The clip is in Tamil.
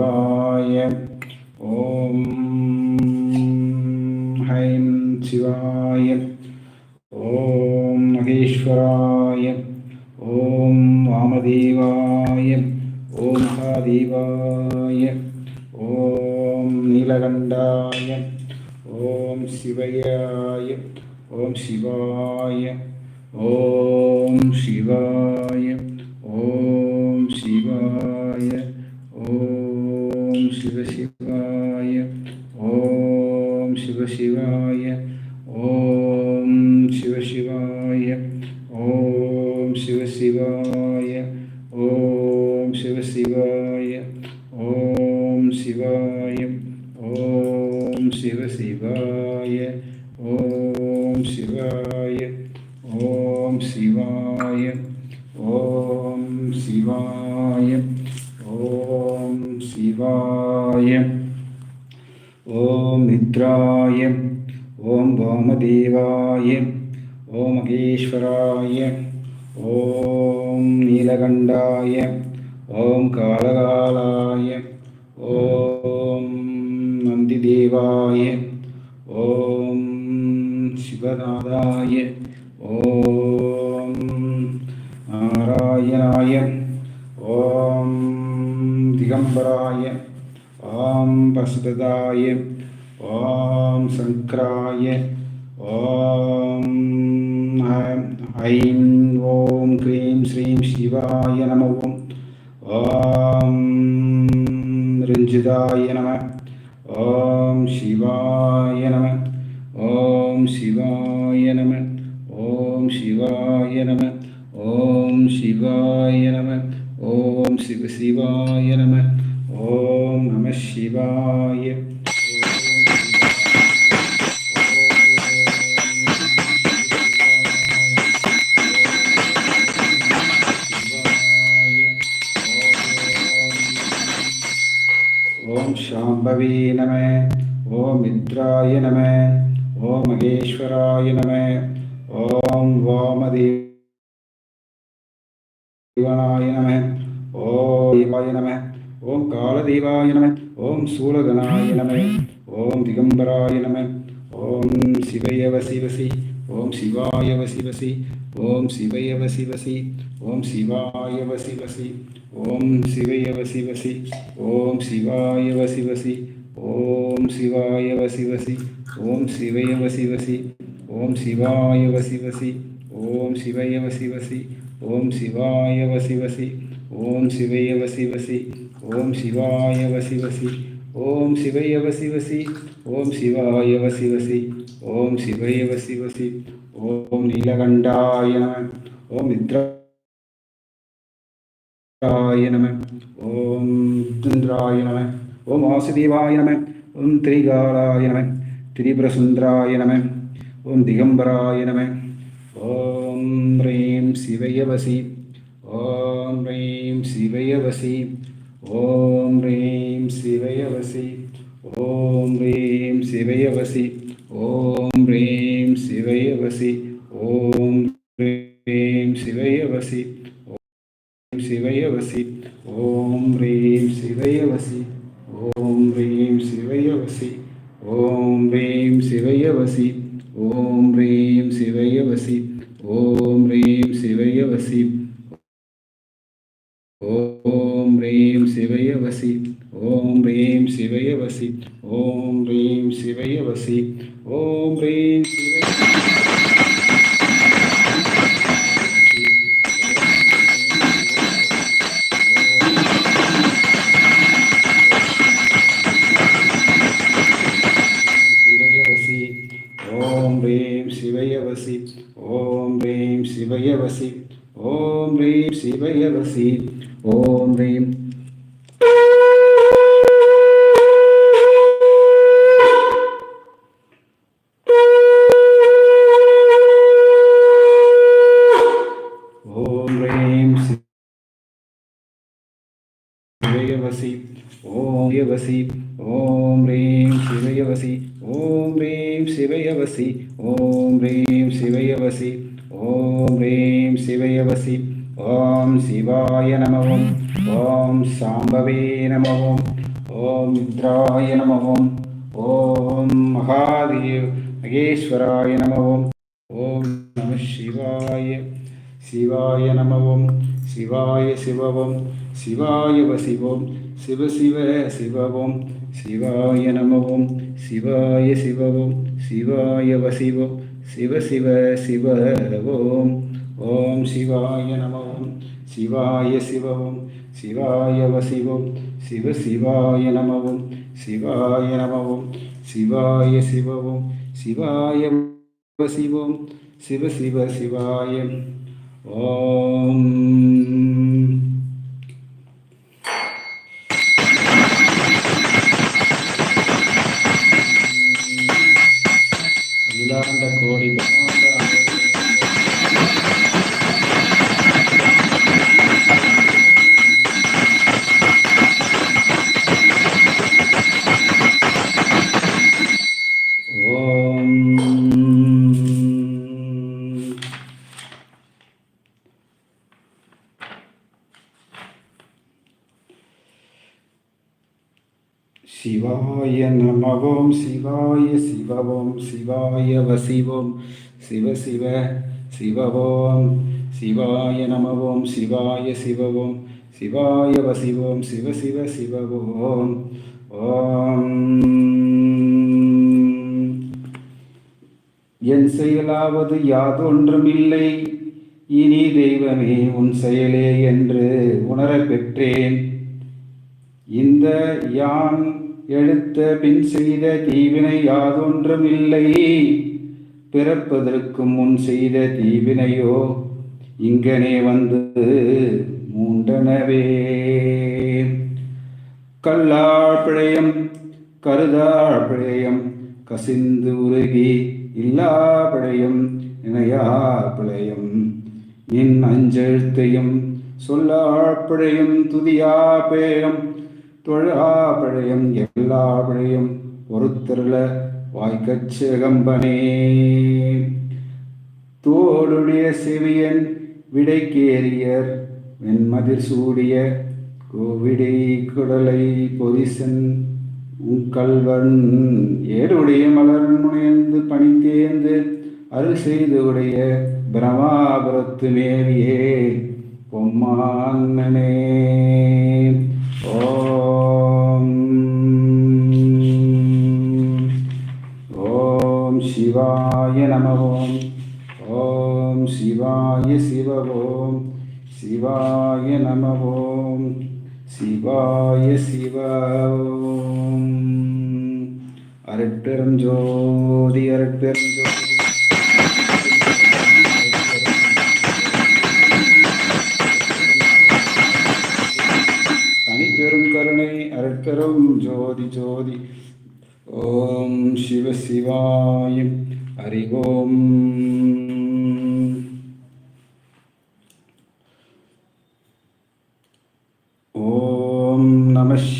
சிவாய. ஓம் ஹைம் சிவாய. ஓம் மகேஸ்வராய. ஓம் வாமதேவாய. ஓம் மகாதேவாய. ஓம் நீலகண்டாய. ஓம் சிவயாய ஓம் சிவாய. ஓம் சிவாய. ஓம் शिवशिवाय ॐ शिवशिवाय ॐ शिवशिवाय ॐ शिवशिवाय ॐ शिवाय ॐ शिवशिवाय ॐ शिवाय ॐ शिवाय वासुदेवाय ॐ महेश्वराय ॐ नीलकण्ठाय ॐ कालकालाय ॐ नन्दिदेवाय ॐ शिवनादाय ॐ नारायणाय ॐ दिगम्बराय ॐ पशुपदाय ॐ शङ्कराय ஓம் ஐம் ஓம் க்ரீம் ஸ்ரீம் சிவாய நம ஓம் ஓம் ரஞ்சிதாய நம ஓம் சிவாய நம ஓம் சிவாய நம ஓம் சிவாய நம ஓம் சிவாய நம ஓம் சிவ சிவாய நம ஓம் நம சிவாய மகேஸ்வராய நம. ஓம் வாமதேவாய நம. ஓம் தேவாய நம. ஓம் காலதேவாய நம. ஓம் சூலகனாய நம. ஓம் திகம்பராய நம. ஓம் சிவயவ சிவசி. ஓம் சிவாய வசி வசி ஓம் சிவயவ சிவசி. ஓம் சிவாய வசி வசி ஓம் சிவயவ சிவசி. ஓம் சிவாய வசி வசி ஓம் சிவய வசி வசி ஓம் சிவாய வசி வசி ஓம் சிவயவ சிவசி ஓம் சிவாய வசி வசி ஓம் சிவயவ சிவசி ஓம் சிவாய வசி வசி ஓம் சிவயவ சிவசி ஓம் சிவாய வசி வசி ஓம் சிவயவ சிவசி ஓம் நீலகண்டாய நம ஓம் இந்திராய நம ஓம் இந்திராய நம ஓம் வாசுதேவாய நம ஓம் திரிகாலாய நம திரிபுரசுந்தராய நம ஓம் திகம்பராய நம. ஓம் ரீம் சிவயவசி ஓம் ரீம் சிவயவசி ஓம் ரீம் சிவயவசி ஓம் ரீம் சிவயவசி ஓம் ரீம் சிவயவசி ஓம் ரீம் சிவயவசி ஓம் சிவயவசி ஓம் ரீம் சிவயவசி. சிவயவசி ஓம் ரீம் சிவயவசி ஓம் ரீம் சிவயவசி சிவயவசி ஓம் ரீம் சிவயவசி ஓம் ரீம் ஓம் ரீம் சிவயவசி ஓம் யவசி ஓம் ரீம் சிவயவசி ஓம் ரீம் சிவயவசி ஓம் ரீம் சிவயவசி ஓம் ரீம் சிவயவசி. ஓம் சிவாய நமவும் ஓம் சாம்பவே நமவும் ஓம் மித்ராய நமவும் ஓம் மகாதேவ் மகேஸ்வராய நமவும் ஓம் நம சிவாய. சிவாய நமவும் சிவாய சிவவும் சிவாய வசிவோம் சிவ சிவ சிவவோம் சிவாய நமவும் சிவாய சிவவும் சிவாய வசிவோம் சிவ சிவ சிவ ஓம் ஓம் சிவாய நமவோம் சிவாய சிவவோம் சிவாய வசிவம் சிவ சிவாய நமவும் சிவாய நமவும் சிவாய சிவவும் சிவாய வசிவோம் சிவ சிவ சிவாய. ஓம். Lord, amen. சிவாய நமவோம் சிவாய சிவவோம் சிவாய வசிவோம் சிவ சிவ சிவவோம் சிவாய நமவோம் சிவாய சிவவோம் சிவாய வசிவோம் சிவ சிவ சிவவோம் ஓம். என் செயலாவது யாதொன்றுமில்லை. இனி தெய்வமே உன் செயலே என்று உணரப் பெற்றேன். இந்த யான் எழுத்த பின் செய்த தீவினை யாதொன்றுமில்லை பிறப்பதற்கு முன் செய்த தீவினையோ இங்கனே வந்து மூண்டனவே. கல்லாழ்பிழையம் கருதாழ்பிழையம் கசிந்து உருகி இல்லா பிழையம் இணையா பிழையம். நின் அஞ்செழுத்தையும் சொல்லாழ்பிழையும் துதியா பேயம் தொழா பழையம் எல்லா பழையம் பொறுத்தருள வாய்க்கச்சகம்பனே தோளுடைய செவியன் விடைக்கேறியர் வெண்மதிர் சூடிய கோவிடை குடலை பொதிசன் உங்கல்வன் ஏடுடைய மலர் முனைந்து பணித்தேர்ந்து அருள் செய்து உடைய பிரமாபுரத்து மேவியே பொம்மான்னனே ஓ சிவாய நமவோம் சிவாய சிவவோம் அருட்பெரும் ஜோதி அருட்பெரும் ஜோதி. தனிப்பெரும் கருணை அருட்பெரும் ஜோதி ஜோதி. ஓம் சிவ சிவாயம் ஹரிவோம் ஓம். நம